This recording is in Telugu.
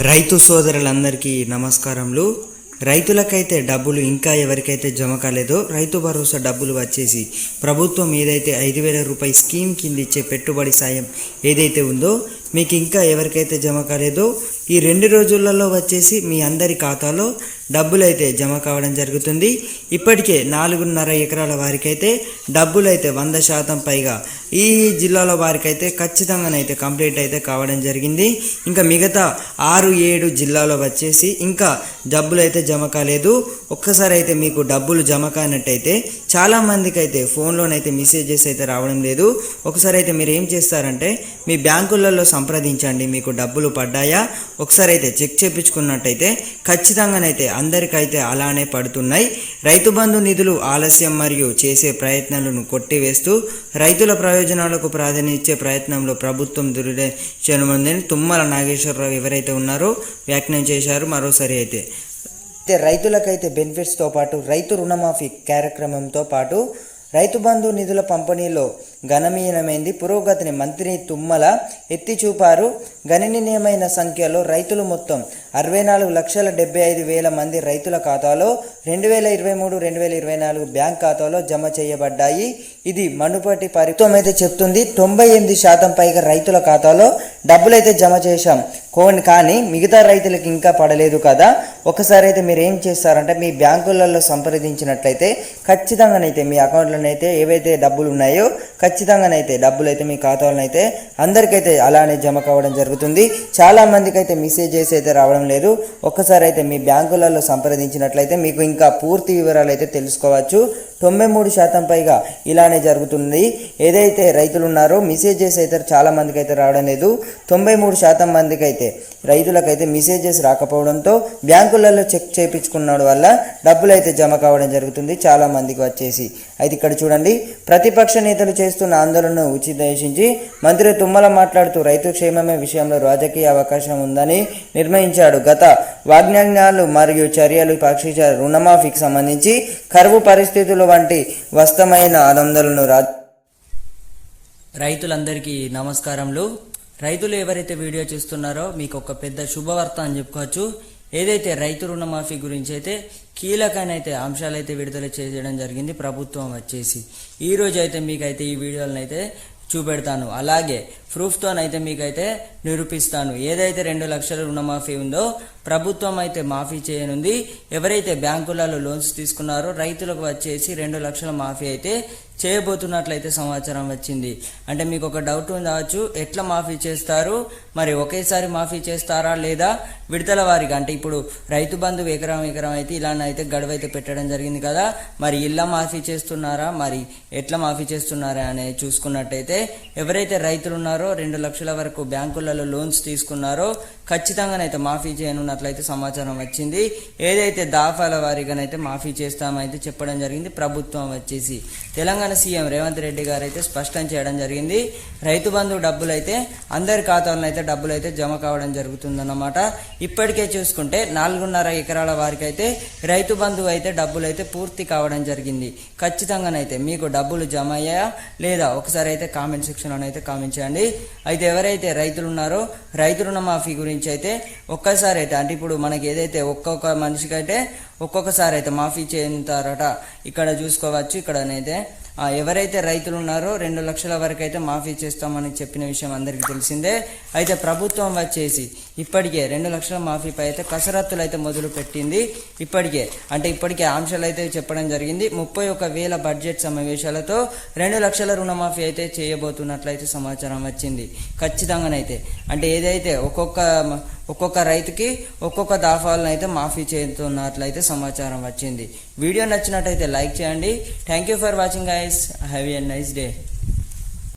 రైతు సోదరులందరికీ నమస్కారములు. రైతులకైతే డబ్బులు ఇంకా ఎవరికైతే జమ కాలేదో రైతు భరోసా డబ్బులు వచ్చేసి ప్రభుత్వం ఏదైతే ఐదు వేల రూపాయి స్కీమ్ కింద ఇచ్చే పెట్టుబడి సాయం ఏదైతే ఉందో మీకు ఇంకా ఎవరికైతే జమ కాలేదో ఈ రెండు రోజులలో వచ్చేసి మీ అందరి ఖాతాలో డబ్బులు అయితే జమ కావడం జరుగుతుంది. ఇప్పటికే నాలుగున్నర ఎకరాల వారికైతే డబ్బులు అయితే వంద శాతం పైగా ఈ జిల్లాలో వారికైతే ఖచ్చితంగానైతే కంప్లీట్ అయితే కావడం జరిగింది. ఇంకా మిగతా ఆరు ఏడు జిల్లాలో వచ్చేసి ఇంకా డబ్బులు అయితే జమ కాలేదు. ఒక్కసారి అయితే మీకు డబ్బులు జమ కానట్టయితే చాలామందికి అయితే ఫోన్లోనైతే మెసేజెస్ అయితే రావడం లేదు. ఒకసారి అయితే మీరు ఏం చేస్తారంటే మీ బ్యాంకులలో సంప్రదించండి మీకు డబ్బులు పడ్డాయా? ఒకసారి అయితే చెక్ చేయించుకున్నట్టయితే ఖచ్చితంగానైతే అందరికైతే అలానే పడుతున్నాయి. రైతు బంధు నిధులు ఆలస్యం మరియు చేసే ప్రయత్నాలను కొట్టివేస్తూ రైతుల ప్రయోజనాలకు ప్రాధాన్యత ఇచ్చే ప్రయత్నంలో ప్రభుత్వం దురుడని తుమ్మల నాగేశ్వరరావు ఎవరైతే ఉన్నారో వ్యాఖ్యానం చేశారు. మరోసారి అయితే రైతులకైతే బెనిఫిట్స్తో పాటు రైతు రుణమాఫీ కార్యక్రమంతో పాటు రైతు బంధు నిధుల పంపిణీలో గణనీయమైంది పురోగతిని మంత్రి తుమ్మల ఎత్తి చూపారు గణనీయమైన సంఖ్యలో రైతులు మొత్తం అరవై నాలుగు లక్షల డెబ్బై ఐదు వేల మంది రైతుల ఖాతాలో రెండు వేల ఇరవై మూడు రెండు వేల ఇరవై నాలుగు బ్యాంక్ ఖాతాలో జమ చేయబడ్డాయి. ఇది మనుపటి ప్రభుత్వం అయితే చెప్తుంది. తొంభై ఎనిమిది శాతం పైగా రైతుల ఖాతాలో డబ్బులైతే జమ చేశాం. కోని కానీ మిగతా రైతులకు ఇంకా పడలేదు కదా. ఒకసారి అయితే మీరు ఏం చేస్తారంటే మీ బ్యాంకులలో సంప్రదించినట్లయితే ఖచ్చితంగానైతే మీ అకౌంట్లోనైతే ఏవైతే డబ్బులు ఉన్నాయో ఖచ్చితంగానైతే డబ్బులు అయితే మీ ఖాతాలోనైతే అయితే అందరికైతే అలానే జమ కావడం జరుగుతుంది. చాలా మందికి అయితే మెసేజెస్ అయితే రావడం లేదు. ఒక్కసారి అయితే మీ బ్యాంకులలో సంప్రదించినట్లయితే మీకు ఇంకా పూర్తి వివరాలు అయితే తెలుసుకోవచ్చు. తొంభై మూడు శాతం పైగా ఇలానే జరుగుతుంది. ఏదైతే రైతులు ఉన్నారో మెసేజెస్ అయితే చాలా మందికి అయితే రావడం లేదు. తొంభై మూడు శాతం మందికి అయితే రైతులకైతే మెసేజెస్ రాకపోవడంతో బ్యాంకులలో చెక్ చేయించుకున్న వల్ల డబ్బులు అయితే జమ కావడం జరుగుతుంది. చాలా మందికి వచ్చేసి అయితే ఇక్కడ చూడండి. ప్రతిపక్ష నేతలు చేస్తున్న ఆందోళనను ఉచితేషించి మంత్రి తుమ్మల మాట్లాడుతూ రైతు క్షేమమే విషయంలో రాజకీయ అవకాశం ఉందని నిర్ణయించాడు. గత వాజ్ఞానాలు మరియు చర్యలు పక్షించ రుణమాఫీకి సంబంధించి కరువు పరిస్థితులు వంటి వస్తమైన ఆనందలను రా రైతులందరికీ నమస్కారములు. రైతులు ఎవరైతే వీడియో చూస్తున్నారో మీకు ఒక పెద్ద శుభవార్త అని చెప్పుకోవచ్చు. ఏదైతే రైతు రుణమాఫీ గురించి అయితే కీలకమైన అయితే అంశాలు అయితే విడుదల చేయడం జరిగింది ప్రభుత్వం వచ్చేసి. ఈ రోజు అయితే మీకైతే ఈ వీడియోలను అయితే చూపెడతాను. అలాగే ప్రూఫ్తోనైతే మీకైతే నిరూపిస్తాను. ఏదైతే రెండు లక్షల రుణమాఫీ ఉందో ప్రభుత్వం అయితే మాఫీ చేయనుంది. ఎవరైతే బ్యాంకులలో లోన్స్ తీసుకున్నారో రైతులకు వచ్చేసి రెండు లక్షల మాఫీ అయితే చేయబోతున్నట్లయితే సమాచారం వచ్చింది. అంటే మీకు ఒక డౌట్ ఉండవచ్చు ఎట్లా మాఫీ చేస్తారు? మరి ఒకేసారి మాఫీ చేస్తారా లేదా? విడతల వారిగా అంటే ఇప్పుడు రైతు బంధు ఎకరం ఎకరం అయితే ఇలానైతే గడువు అయితే పెట్టడం జరిగింది కదా. మరి ఇలా మాఫీ చేస్తున్నారా? మరి ఎట్లా మాఫీ చేస్తున్నారా? అనేది చూసుకున్నట్టయితే ఎవరైతే రైతులు ఉన్నారో రెండు లక్షల వరకు బ్యాంకులలో లోన్స్ తీసుకున్నారో ఖచ్చితంగానైతే మాఫీ చేయనున్నట్లయితే సమాచారం వచ్చింది. ఏదైతే దాఫాల వారిగానైతే మాఫీ చేస్తామైతే చెప్పడం జరిగింది ప్రభుత్వం వచ్చేసి. తెలంగాణ సీఎం రేవంత్ రెడ్డి గారు అయితే స్పష్టం చేయడం జరిగింది. రైతు బంధు డబ్బులు అయితే అందరి ఖాతాలను అయితే డబ్బులు అయితే జమ కావడం జరుగుతుందన్నమాట. ఇప్పటికే చూసుకుంటే నాలుగున్నర ఎకరాల వారికి అయితే రైతు బంధువు అయితే డబ్బులు అయితే పూర్తి కావడం జరిగింది. ఖచ్చితంగానైతే మీకు డబ్బులు జమ అయ్యాయా? లేదా ఒకసారి అయితే కామెంట్ సెక్షన్లో అయితే కామెంట్ చేయండి. అయితే ఎవరైతే రైతులు ఉన్నారో రైతు రుణమాఫీ గురించి అయితే ఒక్కసారి అయితే అంటే ఇప్పుడు మనకి ఏదైతే ఒక్కొక్క మనిషికైతే ఒక్కొక్కసారి అయితే మాఫీ చేయంతారట ఇక్కడ చూసుకోవచ్చు ఇక్కడనైతే ఎవరైతే రైతులు ఉన్నారో రెండు లక్షల వరకు అయితే మాఫీ చేస్తామని చెప్పిన విషయం అందరికీ తెలిసిందే. అయితే ప్రభుత్వం వచ్చేసి ఇప్పటికే రెండు లక్షల మాఫీపై అయితే కసరత్తులు అయితే మొదలు పెట్టింది. ఇప్పటికే అంటే ఇప్పటికే ఆంక్షలు అయితే చెప్పడం జరిగింది. ముప్పై ఒక వేల బడ్జెట్ సమావేశాలతో రెండు లక్షల రుణమాఫీ అయితే చేయబోతున్నట్లయితే సమాచారం వచ్చింది. ఖచ్చితంగానైతే అంటే ఏదైతే ఒక్కొక్క ఒక్కొక్క రైతుకి ఒక్కొక్క దాఫాలను అయితే మాఫీ చేస్తున్నట్లయితే సమాచారం వచ్చింది. వీడియో నచ్చినట్టయితే లైక్ చేయండి. Thank you for watching guys have a nice day